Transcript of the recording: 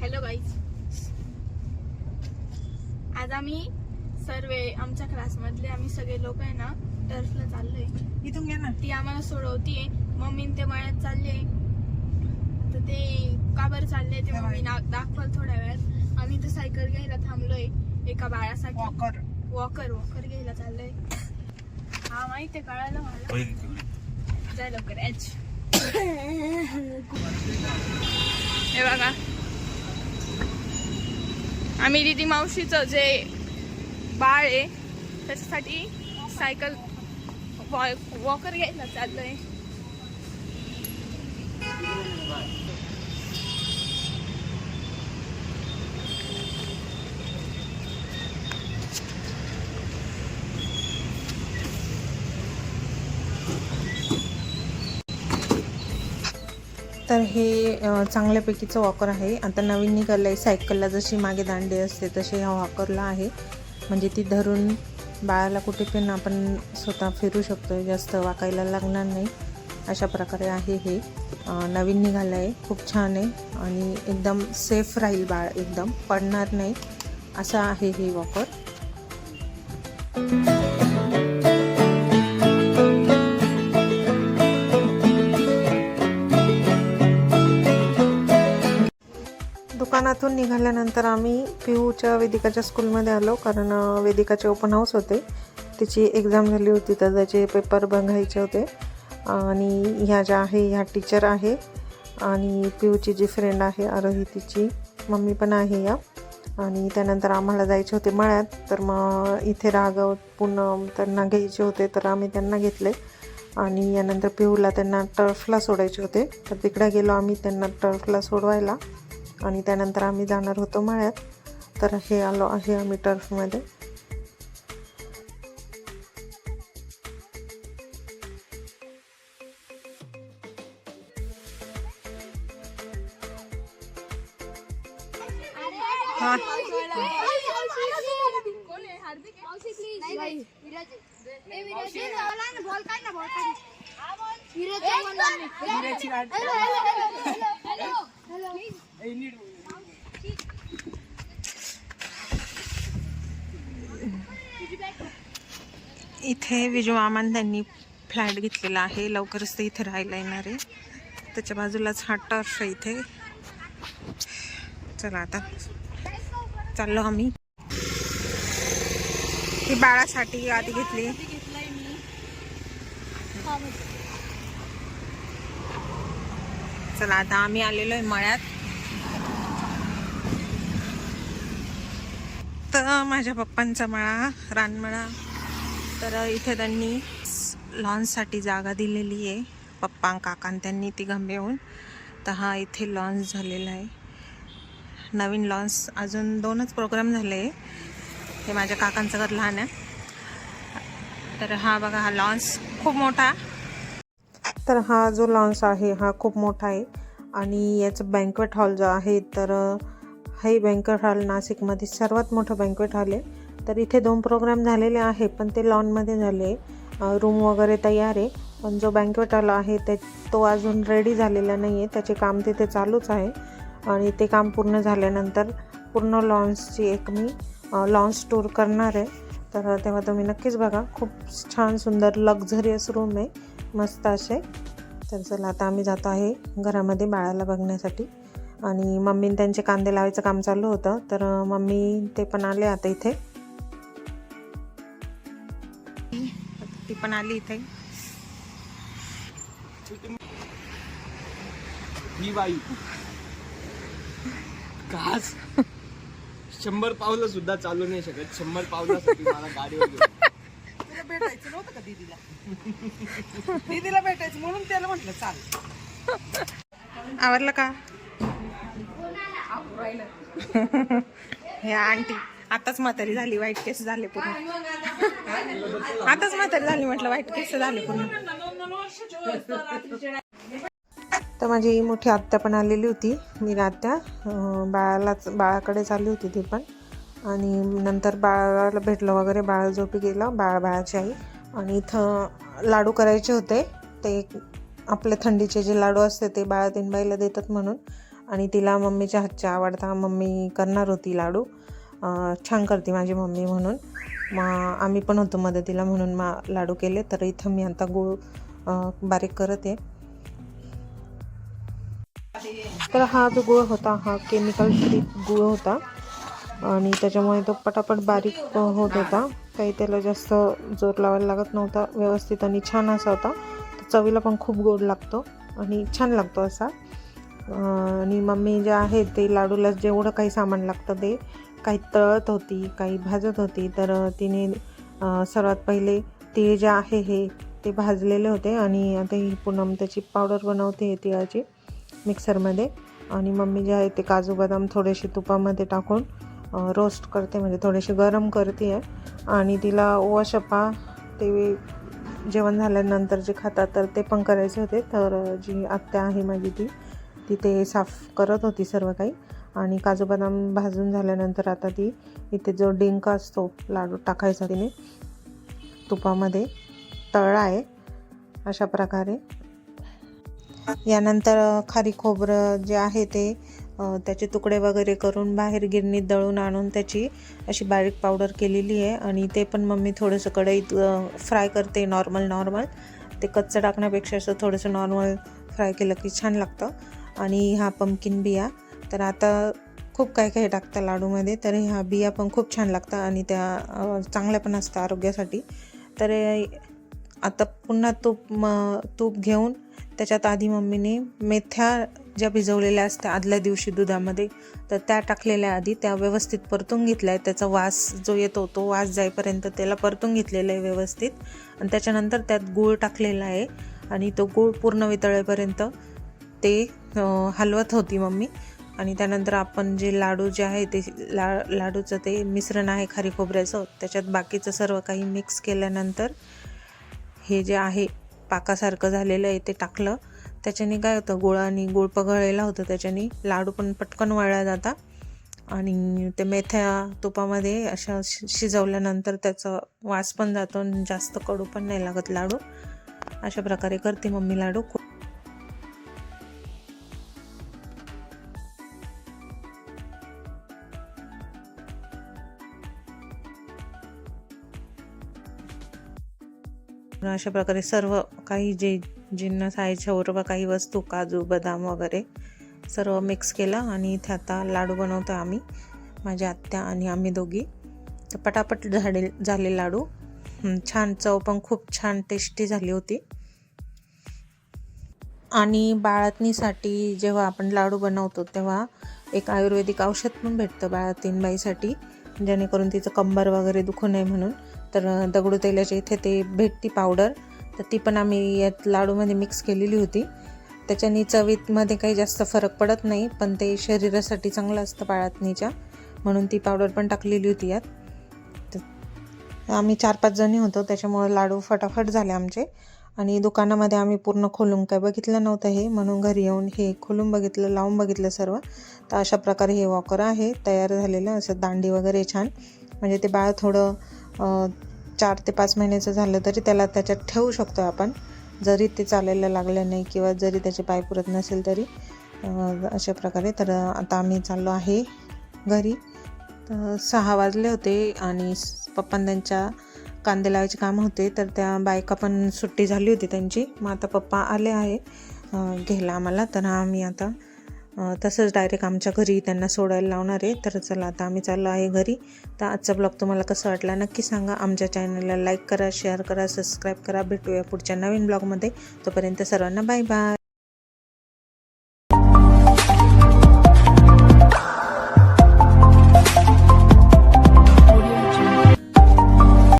Hello guys आज आम्ही सर्व आमच्या क्लासमधले आम्ही सगळे लोक आहे ना टर्फला चाललोय. इथून घ्या ना. ती आम्हाला सोडवतीये. मम्मी ते मळ्यात चालले. तर ते का बरं चालले ते मम्मी ना- दाखवल थोड्या वेळात. आम्ही तर सायकल घ्यायला थांबलोय एका बाळासाठी. वॉकर वॉकर वॉकर घ्यायला चाललोय. हा माहिती कळालं मला. जाय लवकर एच. हे बघा. आम्ही दिदी मावशीचं जे बाळ आहे त्याच्यासाठी सायकल वॉ वॉकर घ्यायला चाललोय. तर हे चांगल्यापैकीचं वॉकर आहे. आता नवीन निघालं आहे सायकलला जशी मागे दांडी असते तसे ह्या वॉकरला आहे. म्हणजे ती धरून बाळाला कुठे पण आपण स्वतः फिरू शकतो जास्त वाकायला लागणार नाही. अशा प्रकारे आहे हे. नवीन निघालं आहे खूप छान आहे. आणि एकदम सेफ राहील बाळ एकदम. पडणार नाही. असं आहे हे वॉकर दुकानातून निघाल्यानंतर आम्ही पिऊच्या वेदिकाच्या स्कूलमध्ये आलो कारण वेदिकाचे ओपन हाऊस होते. तिची एक्झाम झाली होती तर त्याचे पेपर बघायचे होते. आणि ह्या ज्या आहे ह्या टीचर आहे आणि पिऊची जी फ्रेंड आहे आरोही तिची मम्मी पण आहे या. आणि त्यानंतर आम्हाला जायचे होते मळ्यात तर मग इथे राघव पुन्हा त्यांना घ्यायचे होते तर आम्ही त्यांना घेतले. आणि यानंतर पिऊला त्यांना टर्फला सोडायचे होते. तर तिकडे गेलो आम्ही त्यांना टर्फला सोडवायला. आणि त्यानंतर आम्ही जाणार होतो मळ्यात तर हे आलो आहे आम्ही टर्फमध्ये हा इथे विजू मामान त्यांनी फ्लॅट घेतलेला आहे. लवकरच ते इथे राहायला येणार आहे. त्याच्या बाजूलाच हा टर्फ आहे इथे. चला आता चाललो आम्ही. ही बाळासाठी आधी घेतली. चला आता आम्ही आलेलो आहे मळ्यात. तर माझ्या पप्पांचा मळा रानमळा. तर इथे त्यांनी लॉन्ससाठी जागा दिलेली आहे. पप्पा काकां त्यांनी ती गंभेहून तर हा इथे लॉन्स झालेला आहे. नवीन लॉन्स अजून दोनच प्रोग्राम झाले हे माझ्या काकांचं घर लहान आहे. तर हा बघा हा लॉन्स खूप मोठा. तर हा जो लॉन्स आहे हा खूप मोठा आहे. आणि याचं बँकवेट हॉल जो आहे तर हे बँकवेट हॉल नाशिकमध्ये सर्वात मोठं बँकवेट हॉल आहे. तर इथे दोन प्रोग्राम झालेले आहे पण ते लॉनमध्ये झाले. रूम वगैरे तयार आहे. पण जो बँकवेट हॉल आहे ते तो अजून रेडी झालेला नाही आहे त्याचे काम तिथे चालूच आहे. आणि ते काम पूर्ण झाल्यानंतर पूर्ण लॉन्सची एक मी लॉन्स टूर करणार आहे. तर तेव्हा तुम्ही नक्कीच बघा. खूप छान सुंदर लक्झरियस रूम आहे. मस्त असे. तर चला आता आम्ही जातो आहे घरामध्ये बाळाला बघण्यासाठी. आणि मम्मीने त्यांचे कांदे लावायचं काम चालू होतं. तर मम्मी ते पण आले आता इथे. पण आली इथे. ही बाई. काच शंभर पावलं सुद्धा चालू नाही शकत. शंभर पावलासाठी मला गाडीवर घेऊन. तुला भेटायचं नव्हतं का दीदीला? दीदीला भेटायचं म्हणून त्याला म्हटलं चाल. आवरलं का? हे आंटी आताच म्हातारी झाली वाईट केस झाले पूर्ण. आताच म्हातारी झाली म्हटलं वाईट केस झाले पूर्ण. तर माझी मोठी आत्या पण आलेली होती मी आत्या. बाळालाच बाळाकडेच आली होती ती पण. आणि नंतर बाळाला भेटलं वगैरे बाळ झोपी गेलं बाळ बाळाची आई. आणि इथं लाडू करायचे होते. ते आपले थंडीचे जे लाडू असते ते बाळातीन बाईला देतात म्हणून. आणि तिला मम्मीच्या हातच्या आवडता मम्मी करणार होती लाडू. छान करते माझी मम्मी म्हणून. मग आम्ही पण होतो मदतीला म्हणून मा लाडू केले तर इथं मी आता गूळ बारीक करत. आहे तर हा जो गुळ होता हा केमिकल फ्री गुळ होता. आणि त्याच्यामुळे तो पटापट बारीक होत होता. काही त्याला जास्त जोर लावायला लागत नव्हता व्यवस्थित आणि छान असा होता. तो चवीला पण खूप गोड लागतो आणि छान लागतो असा. आणि मम्मी जे आहे ते लाडूला जेवढं काही सामान लागतं ते काही तळत होती काही भाजत होती. तर तिने सर्वात पहिले तीळ जे आहे हे ते भाजलेले होते आणि आता ही पूनम त्याची पावडर बनवते तिळाची मिक्सरमध्ये आणि मम्मी जे आहे ते काजू बदाम थोडेसे तुपामध्ये टाकून रोस्ट करते म्हणजे थोडेसे गरम करते आहे आणि तिला ओवाशपा ते जेवण झाल्यानंतर जे खातात तर ते पण करायचे होते. तर जी आत्या आहे माझी ती तिथे साफ करत होती सर्व काही. आणि काजू बदाम भाजून झाल्यानंतर आता ती इथे जो डिंक असतो लाडू टाकायचा तिने तुपामध्ये तळा आहे अशा प्रकारे. यानंतर खारी खोबरं जे आहे ते त्याचे तुकडे वगैरे करून बाहेर गिरणीत दळून आणून त्याची अशी बारीक पावडर केलेली आहे. आणि ते पण मम्मी थोडंसं कढईत फ्राय करते नॉर्मल नॉर्मल. ते कच्चं टाकण्यापेक्षा असं थोडंसं नॉर्मल फ्राय केलं की छान लागतं. आणि हा पमकिन बिया. तर आता खूप काही काही टाकतं लाडूमध्ये तर ह्या बिया पण खूप छान लागतात आणि त्या चांगल्या पण असतात आरोग्यासाठी. तर आता पुन्हा तूप म तूप घेऊन त्याच्यात आधी मम्मीने मेथ्या ज्या भिजवलेल्या असत्या आदल्या दिवशी दुधामध्ये तर त्या टाकलेल्या आधी त्या व्यवस्थित परतून घेतल्या आहेत. त्याचा वास जो येतो तो वास जाईपर्यंत त्याला परतून घेतलेलं आहे व्यवस्थित. आणि त्याच्यानंतर त्यात गूळ टाकलेला आहे आणि तो गूळ पूर्ण वितळेपर्यंत ते हलवत होती मम्मी. आणि त्यानंतर आपण जे लाडू जे आहे ते ला लाडूचं ते मिश्रण आहे खारी खोबऱ्याचं त्याच्यात बाकीचं सर्व काही मिक्स केल्यानंतर हे जे आहे पाकासारखं झालेलं आहे ते टाकलं. त्याच्याने काय होतं गुळ आणि गुळ पगळलेला होतं त्याच्याने लाडू पण पटकन वळला जाता. आणि ते मेथ्या तुपामध्ये अशा शि शिजवल्यानंतर त्याचा वास पण जातो आणि जास्त कडू पण नाही लागत लाडू. अशा प्रकारे करते मम्मी लाडू. खूप अशा प्रकारे सर्व काही जे जिन्नस आहे व काही वस्तू काजू बदाम वगैरे सर्व मिक्स केलं आणि इथे आता लाडू बनवतो आम्ही माझ्या आत्या आणि आम्ही दोघी. तर पटापट झाडे झाले लाडू. छान चव पण खूप छान टेस्टी झाली होती. आणि बाळातणीसाठी जेव्हा आपण लाडू बनवतो तेव्हा एक आयुर्वेदिक औषध पण भेटतं बाळातीन बाईसाठी जेणेकरून तिचं कंबर वगैरे दुखू नये म्हणून. तर दगडू तेलाच्या इथे ते भेटती पावडर तर ती पण आम्ही यात लाडूमध्ये मिक्स केलेली होती. त्याच्याने चवीतमध्ये काही जास्त फरक पडत नाही पण ते शरीरासाठी चांगलं असतं पाळातणीच्या. म्हणून ती पावडर पण टाकलेली होती यात. तर आम्ही चार पाच जणी होतो त्याच्यामुळे लाडू फटाफट झाले आमचे. आणि दुकानामध्ये आम्ही पूर्ण खोलून काय बघितलं नव्हतं हे म्हणून घरी येऊन हे खोलून बघितलं लावून बघितलं सर्व. तर अशा प्रकारे हे वॉकर आहे तयार झालेलं असं दांडी वगैरे छान. म्हणजे ते बाळ थोडं चार ते पाच महिन्याचं झालं तरी त्याला त्याच्यात ठेवू शकतो आपण. जरी ते चालायला लागलं नाही किंवा जरी त्याचे पाय पुरत नसेल तरी अशा प्रकारे. तर आता आम्ही चाललो आहे घरी. तर सहा वाजले होते आणि स- पप्पां त्यांच्या कांदे लावायचे काम होते. तर त्या बायका पण सुट्टी झाली होती त्यांची. मग आता पप्पा आले आहे घ्यायला आम्हाला. तर आम्ही आता तसंच डायरेक्ट आमच्या घरी त्यांना सोडायला लावणार आहे. तर चला आता आम्ही चाललो आहे घरी. तर आजचा ब्लॉग तुम्हाला कसा वाटला नक्की सांगा. आमच्या चॅनलला लाईक करा शेअर करा सबस्क्राईब करा. भेटूया पुढच्या नवीन ब्लॉगमध्ये तोपर्यंत सर्वांना बाय बाय